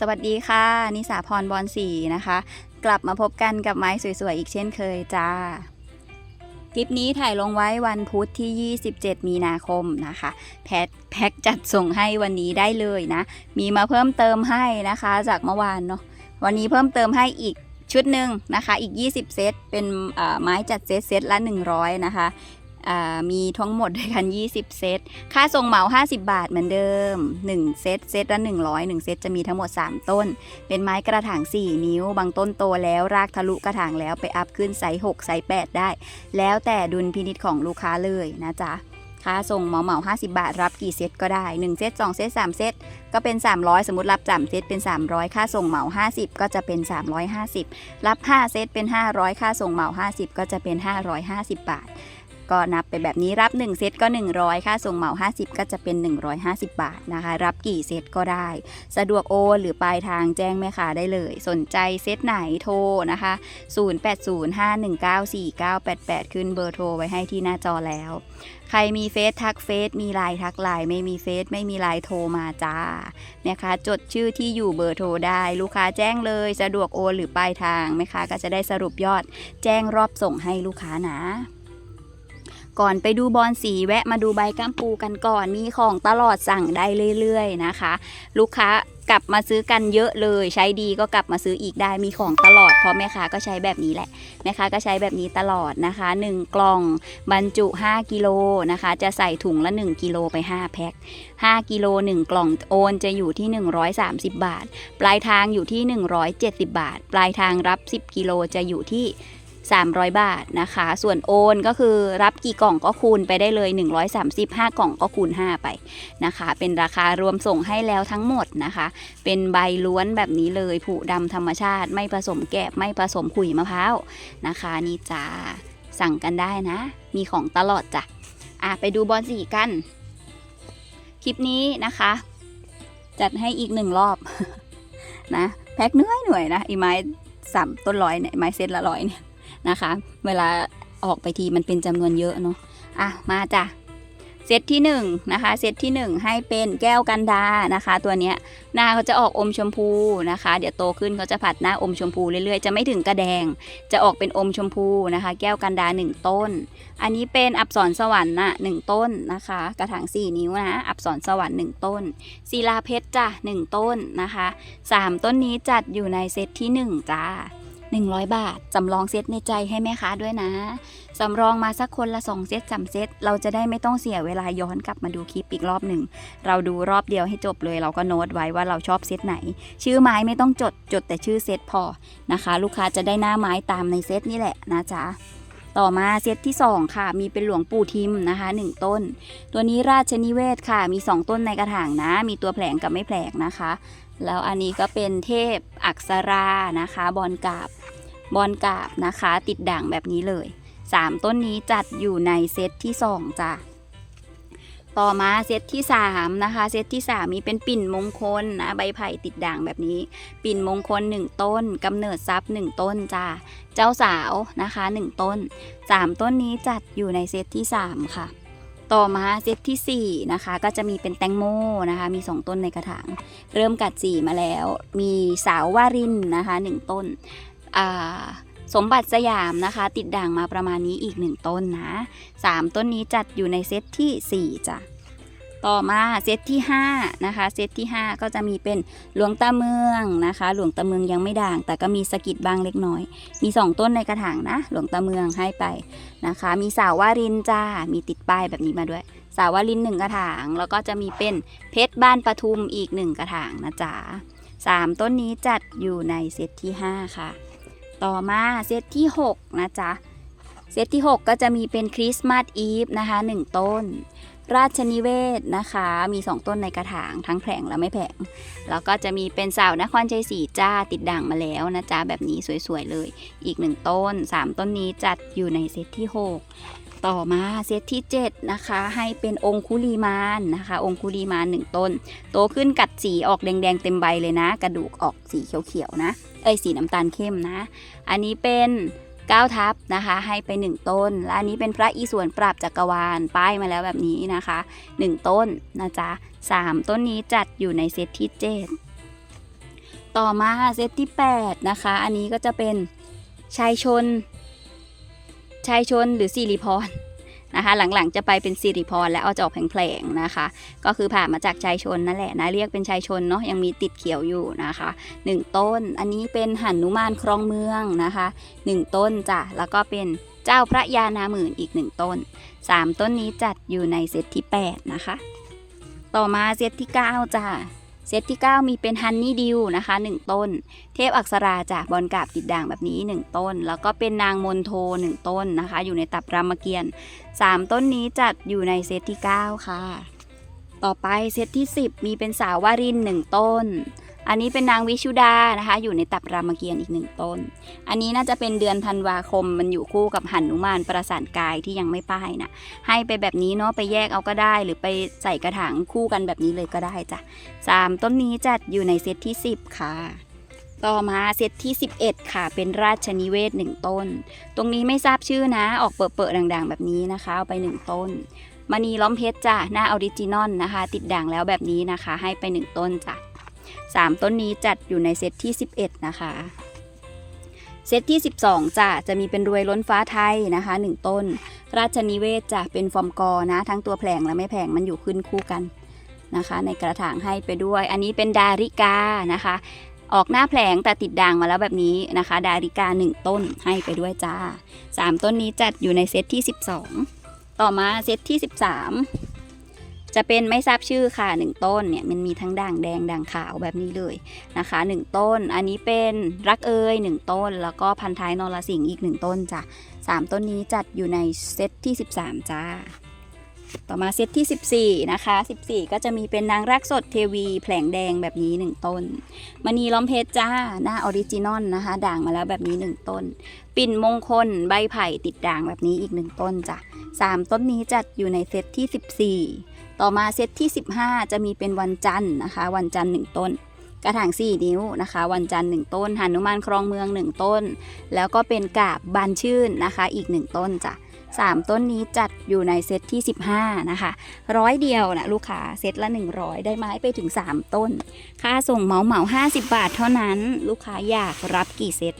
สวัสดีค่ะ นิสาพรบอลสีนะคะ กลับมาพบกันกับไม้สวยๆ อีกเช่นเคยจ้า คลิปนี้ถ่ายลงไว้วันพุธที่ 27 มีนาคมนะคะ แพ็คแพ็คจัดส่งให้วันนี้ได้เลยนะ มีมาเพิ่มเติมให้นะคะจากเมื่อวานเนาะวันนี้เพิ่มเติมให้อีกชุดหนึ่งนะคะ อีก 20 เซต เป็นไม้จัดเซตเซตละ 100 นะคะ มีทั้งหมดด้วยกัน 20 เซต ค่าส่งเหมา 50 บาทเหมือนเดิม 1 เซต เซตละ 100 1 เซตจะมีทั้งหมด 3 ต้น เป็นไม้กระถาง 4 นิ้ว บางต้นโตแล้วรากทะลุกระถางแล้วไปอัพขึ้นไซส์6ไซส์8ได้ แล้วแต่ดุลพินิจของลูกค้าเลยนะจ๊ะ ค่าส่งเหมาเหมา50 บาท รับกี่เซตก็ได้ 1 เซต 2 เซต 3 เซต ก็เป็น 300 สมมติรับ3เซตเป็น 300 ค่าส่งเหมา 50 ก็จะเป็น 350 รับ 5 เซตเป็น 500 ค่าส่งเหมา 50 ก็จะเป็น 550 บาท ก็นับไปแบบนี้รับ 1 เซตก็ 100 ค่าส่งเหมา 50 ก็จะเป็น 150 บาทนะคะ รับกี่เซตก็ได้ สะดวกโอนหรือปลายทางแจ้งแม่ค้าได้เลย สนใจเซตไหนโทรนะคะ 0805194988 ขึ้นเบอร์โทรไว้ให้ที่หน้าจอแล้ว ใครมีเฟซทักเฟซมีไลน์ทักไลน์ไม่มีเฟซไม่มีไลน์โทรมาจ้านะคะจดชื่อที่อยู่เบอร์โทรได้ ลูกค้าแจ้งเลย สะดวกโอนหรือปลายทางแม่ค้าก็จะได้สรุปยอด แจ้งรอบส่งให้ลูกค้านะ ก่อนไปดูบอลสีแวะมาดูใบก้ามปูกันก่อนมีของตลอดสั่งได้เรื่อยๆนะคะ ลูกค้ากลับมาซื้อกันเยอะเลย ใช้ดีก็กลับมาซื้ออีกได้มีของตลอดเพราะแม่ค้าก็ใช้แบบนี้แหละแม่ค้าก็ใช้แบบนี้ตลอดนะคะ 1 กล่องบรรจุ 5กิโลนะคะ จะใส่ถุงละ 1กิโลไป 5 แพ็ค5กิโล1 กล่องโอนจะอยู่ที่ 130 บาท ปลายทางอยู่ที่ 170 บาท ปลายทางรับ 10กิโลจะอยู่ที่ 300 บาทนะคะ ส่วนโอนก็คือรับกี่กล่องก็คูณไปได้เลย 135 กล่องก็คูณ 5 ไปนะคะ เป็นราคารวมส่งให้แล้วทั้งหมดนะคะ เป็นใบล้วนแบบนี้เลยผุดำธรรมชาติ ไม่ผสมแกบไม่ผสมขุยมะพร้าวนะคะนี่จ้าสั่งกันได้นะ มีของตลอดจ้ะอะไปดูบอลสีกัน คลิปนี้นะคะ จัดให้อีกหนึ่งรอบนะแพ็คเนื่อยหน่วยนะอีไม้สามต้นร้อยเนี่ยไม้เซตละร้อยเนี่ย นะคะ เวลาออกไปทีมันเป็นจำนวนเยอะเนาะอะมาจ้ะเซตที่หนึ่งนะคะเซตที่หนึ่งให้เป็นแก้วกันดานะคะ ตัวเนี้ยหน้าเขาจะออกอมชมพูนะคะ เดี๋ยวโตขึ้นเขาจะผัดหน้าอมชมพูเรื่อยๆ จะไม่ถึงกระแดง จะออกเป็นอมชมพูนะคะ แก้วกันดาหนึ่งต้น อันนี้เป็นอับสรสวรรค์น่ะหนึ่งต้นนะคะ กระถางสี่นิ้วนะอับสรสวรรค์หนึ่งต้นศิลาเพชรจ้ะหนึ่งต้นนะคะสามต้นนี้จัดอยู่ในเซตที่หนึ่งจ้า 100 บาทจำลองเซตในใจให้แม่ค้าด้วยนะสำรองมาสักคนละ 2 เซตสามเซต เราจะได้ไม่ต้องเสียเวลาย้อนกลับมาดูคลิปอีกรอบหนึ่ง เราดูรอบเดียวให้จบเลย เราก็โน้ตไว้ว่าเราชอบเซตไหน ชื่อไม้ไม่ต้องจดจดแต่ชื่อเซตพอนะคะ ลูกค้าจะได้หน้าไม้ตามในเซตนี่แหละนะจ๊ะ ต่อมาเซตที่ 2 ค่ะ มีเป็นหลวงปู่ทิมนะคะ 1 ต้น ตัวนี้ราชนิเวศค่ะ มี 2 ต้นในกระถางนะ มีตัวแผลงกับไม่แผลงนะคะ แล้วอันนี้ก็เป็นเทพอักษรานะคะ บอลกาบบอลกาบนะคะ ติดด่างแบบนี้เลย 3 ต้นนี้จัดอยู่ในเซตที่ 2จ้ะ ต่อมาเซตที่3นะคะเซตที่ 3 มีเป็นปิ่นมงคลนะใบไผ่ติดด่างแบบนี้ ปิ่นมงคล 1 ต้นกำเนิดทรัพย์ 1 ต้นจ้าเจ้าสาวนะคะ 1 ต้น 3 ต้นนี้จัดอยู่ในเซตที่ 3 ค่ะ ต่อมาเซตทีสี่4นะคะก็จะมีเป็นแตงโมนะคะมี 2 ต้นในกระถาง เริ่มกัดสีมาแล้ว มีสาววารินนะคะ 1 ต้นอ่า สมบัติสยามนะคะ ติดด่างมาประมาณนี้อีก 1 ต้นนะ 3 ต้นนี้จัดอยู่ในเซตที่ 4จ้ะต่อมาเซตที่5นะคะเซตที่ 5 ก็จะมีเป็นหลวงตาเมืองนะคะ หลวงตาเมืองยังไม่ด่าง แต่ก็มีสะกิดบางเล็กน้อย มี 2 ต้นในกระถางนะ หลวงตาเมืองให้ไปนะคะ มีสาววารินจ้ามีติดป้ายแบบนี้มาด้วย สาววารินหนึ่งกระถาง แล้วก็จะมีเป็นเพชรบ้านปทุมอีกหนึ่งกระถางนะจ๊ะสามต้นนี้จัดอยู่ในเซตที่ 5 ค่ะ ต่อมาเซตที่ 6 นะจ๊ะ เซตที่ 6 ก็จะมีเป็นคริสต์มาสอีฟนะคะ 1 ต้น ราชนิเวศนะคะ มี 2 ต้นในกระถางทั้งแผงและไม่แผง แล้วก็จะมีเป็นสาวนครชัยศรีจ้าติดด่างมาแล้วนะจ๊ะ แบบนี้สวยๆเลย อีก 1 ต้น 3 ต้นนี้จัดอยู่ในเซตที่ 6 ต่อมาเซตที่ 7 นะคะ ให้เป็นองคุลีมานนะคะ องคุลีมานหนึ่งต้น โตขึ้นกัดสีออกแดงๆเต็มใบเลยนะ กระดูกออกสีเขียวๆนะ เอ้ยสีน้ำตาลเข้มนะ อันนี้เป็นก้าวทับนะคะ ให้ไป 1 ต้น และอันนี้เป็นพระอีส่วนปราบจักรวาลป้ายมาแล้วแบบนี้นะคะ 1 ต้นนะจ๊ะสามต้นนี้จัดอยู่ในเซตที่ 7 ต่อมาเซตที่ 8 นะคะ อันนี้ก็จะเป็นชายชน ชายชนหรือสิริพรนะคะ หลังๆจะไปเป็นสิริพรและเอาจะออกแผลงๆนะคะ ก็คือผ่านมาจากชายชนนั่นแหละนะเรียกเป็นชายชนเนาะยังมีติดเขียวอยู่นะคะหนึ่งต้นอันนี้เป็นหันนุมานครองเมืองนะคะหนึ่งต้นจ้ะแล้วก็เป็นเจ้าพระยานาหมื่นอีกหนึ่งต้นสามต้นนี้จัดอยู่ในเซตที่ 8 นะคะ ต่อมาเซตที่ 9 จ้ะ เซตที่ 9 มีเป็นฮันนี่ดิวนะคะ 1 ต้น เทพอักษราจากบอลกาบติดด่างแบบนี้ 1 ต้น แล้วก็เป็นนางมนโท 1 ต้นนะคะ อยู่ในตับรามเกียรติ์3ต้นนี้จัดอยู่ในเซตที่ 9 ค่ะ ต่อไปเซตที่ 10 มีเป็นสาววาริน 1 ต้น อันนี้เป็นนางวิชุดานะคะ อยู่ในตับรามเกียรติ์อีก1ต้น อันนี้น่าจะเป็นเดือนธันวาคมมันอยู่คู่กับหันนุมานประสานกายที่ยังไม่ป้ายนะให้ไปแบบนี้เนาะไปแยกเอาก็ได้ หรือไปใส่กระถางคู่กันแบบนี้เลยก็ได้จ้ะสามต้นนี้จัดอยู่ในเซตที่ 10 ค่ะต่อมาเซตที่ 11 ค่ะ เป็นราชนิเวศ1ต้น ตรงนี้ไม่ทราบชื่อนะ ออกเปิดๆด่างๆ แบบนี้นะคะ เอาไป1ต้นมณีล้อมเพชรจ้ะ หน้าออริจินอลนะคะ ติดด่างแล้วแบบนี้นะคะ ให้ไป1ต้นจ้ะ สามต้นนี้จัดอยู่ในเซตที่ 11 นะคะ เซตที่ 12จ้ะจะมีเป็นรวยล้นฟ้าไทยนะคะ 1 ต้น ราชนิเวศจะเป็นฟอร์มกอนะ ทั้งตัวแผลงและไม่แผลงมันอยู่ขึ้นคู่กันนะคะ ในกระถางให้ไปด้วย อันนี้เป็นดาริกานะคะ ออกหน้าแผลงแต่ติดด่างมาแล้วแบบนี้นะคะ ดาริกา 1 ต้นให้ไปด้วยจ้า 3 ต้นนี้จัดอยู่ในเซตที่ 12 ต่อมาเซตที่ 13 จะเป็นไม่ทราบชื่อค่ะ 1 ต้นเนี่ยมันมีทั้งด่างแดงด่างขาวแบบนี้เลยนะคะ 1 ต้น อันนี้เป็นรักเอย1 ต้น แล้วก็พันท้ายนรสิงห์อีก 1 ต้นจ้ะ3 ต้นนี้จัดอยู่ในเซตที่ 13 จ้า ต่อมาเซตที่ 14 นะคะ 14 ก็จะมีเป็นนางรักสดเทวี แผลงแดงแบบนี้ 1 ต้นมณีล้อมเพชรจ้า หน้าออริจินอลนะคะ ด่างมาแล้วแบบนี้ 1 ต้น ปิ่นมงคลใบไผ่ติดด่างแบบนี้อีก 1 ต้นจ้ะ3 ต้นนี้จัดอยู่ในเซตที่ 14 ต่อมาเซตที่ 15 จะมีเป็นวันจันทร์นะคะ วันจันทร์1ต้น กระถาง 4 นิ้วนะคะ วันจันทร์1ต้นหนุมานครองเมือง 1 ต้น แล้วก็เป็นกาบบานชื่นนะคะ อีก 1 ต้นจ้ะ3 ต้นนี้จัดอยู่ในเซตที่ 15 นะคะร้อยเดียวนะลูกค้าเซตละ 100 ได้ไม้ไปถึง 3 ต้น ค่าส่งเหมาเหมา50 บาทเท่านั้น ลูกค้าอยากรับกี่เซต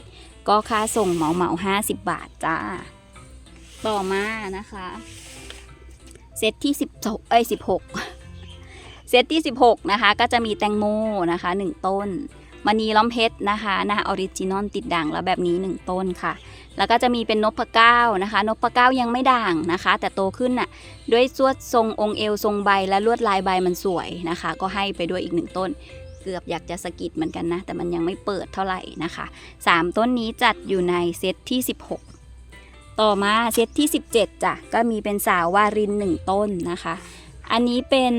ก็ค่าส่งเหมาเหมา50 บาทจ้า ต่อมานะคะ เซตที่16เอ้ย16เซตที่ 16 นะคะ ก็จะมีแตงโมนะคะ 1 ต้นมณีล้อมเพชรนะคะ หน้าออริจินอลติดด่างแล้วแบบนี้ 1 ต้นค่ะ แล้วก็จะมีเป็นนพเก้านะคะ นพเก้ายังไม่ด่างนะคะ แต่โตขึ้นน่ะ ด้วยสวดทรงองค์เอวทรงใบและลวดลายใบมันสวยนะคะ ก็ให้ไปด้วยอีกหนึ่งต้น เกือบอยากจะสะกิดเหมือนกันนะ แต่มันยังไม่เปิดเท่าไหร่นะคะสามต้นนี้จัดอยู่ในเซตที่ 16 ต่อมาเซตที่ 17จ้ะก็มีเป็นสาววารินหนึ่งต้นนะคะ อันนี้เป็น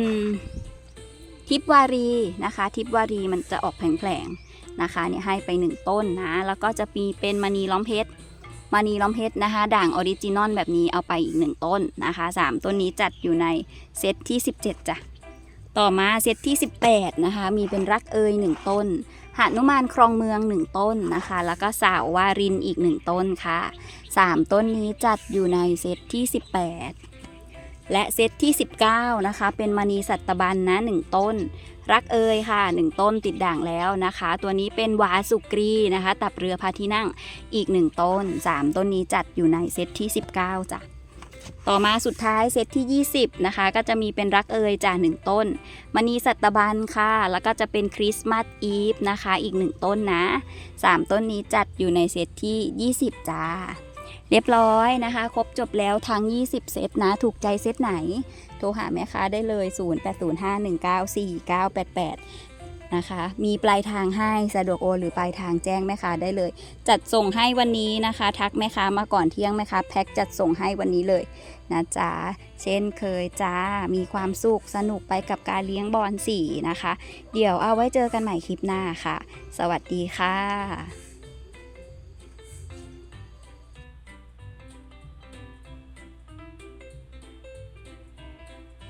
ทิพวารีนะคะ ทิพวารีมันจะออกแผลงๆนะคะเนี่ยให้ไป 1 ต้นนะ แล้วก็จะมีเป็นมณีล้อมเพชรมณีล้อมเพชรนะคะ ด่างออริจินอลแบบนี้เอาไปอีก 1 ต้นนะคะ 3 ต้นนี้จัดอยู่ในเซตที่ 17จ้ะต่อมาเซตที่ 18นะคะมีเป็นรักเอย1ต้น หนุมานครองเมือง 1 ต้นนะคะ แล้วก็สาววารินอีก 1 ต้นค่ะ 3 ต้นนี้จัดอยู่ในเซตที่ 18 และเซตที่ 19 นะคะ เป็นมณีสัตบันนะ 1 ต้น รักเอยค่ะ 1 ต้นติดด่างแล้วนะคะ ตัวนี้เป็นวาสุกรีนะคะ ตับเรือพาที่นั่งอีก 1 ต้น 3 ต้นนี้จัดอยู่ในเซตที่ 19จ้ะ ต่อมาสุดท้ายเซตที่ 20 นะคะ ก็จะมีเป็นรักเอยจ้ะ1ต้นมณีสัตบันค่ะ แล้วก็จะเป็นคริสต์มาสอีฟนะคะอีก 1 ต้นนะ 3 ต้นนี้จัดอยู่ในเซตที่ 20 จ้า เรียบร้อยนะคะ ครบจบแล้วทั้ง 20 เซตนะ ถูกใจเซตไหน โทรหาแม่ค้าได้เลย 0805194988 นะคะ มีปลายทางให้สะดวกโอนหรือปลายทางแจ้งแม่ค้าได้เลย จัดส่งให้วันนี้นะคะ ทักแม่ค้ามาก่อนเที่ยงแม่ค้าแพ็คจัดส่งให้วันนี้เลยนะจ๊ะเช่นเคยจ้ามีความสุขสนุกไปกับการเลี้ยงบอลสีนะคะ เดี๋ยวเอาไว้เจอกันใหม่คลิปหน้าค่ะ สวัสดีค่ะ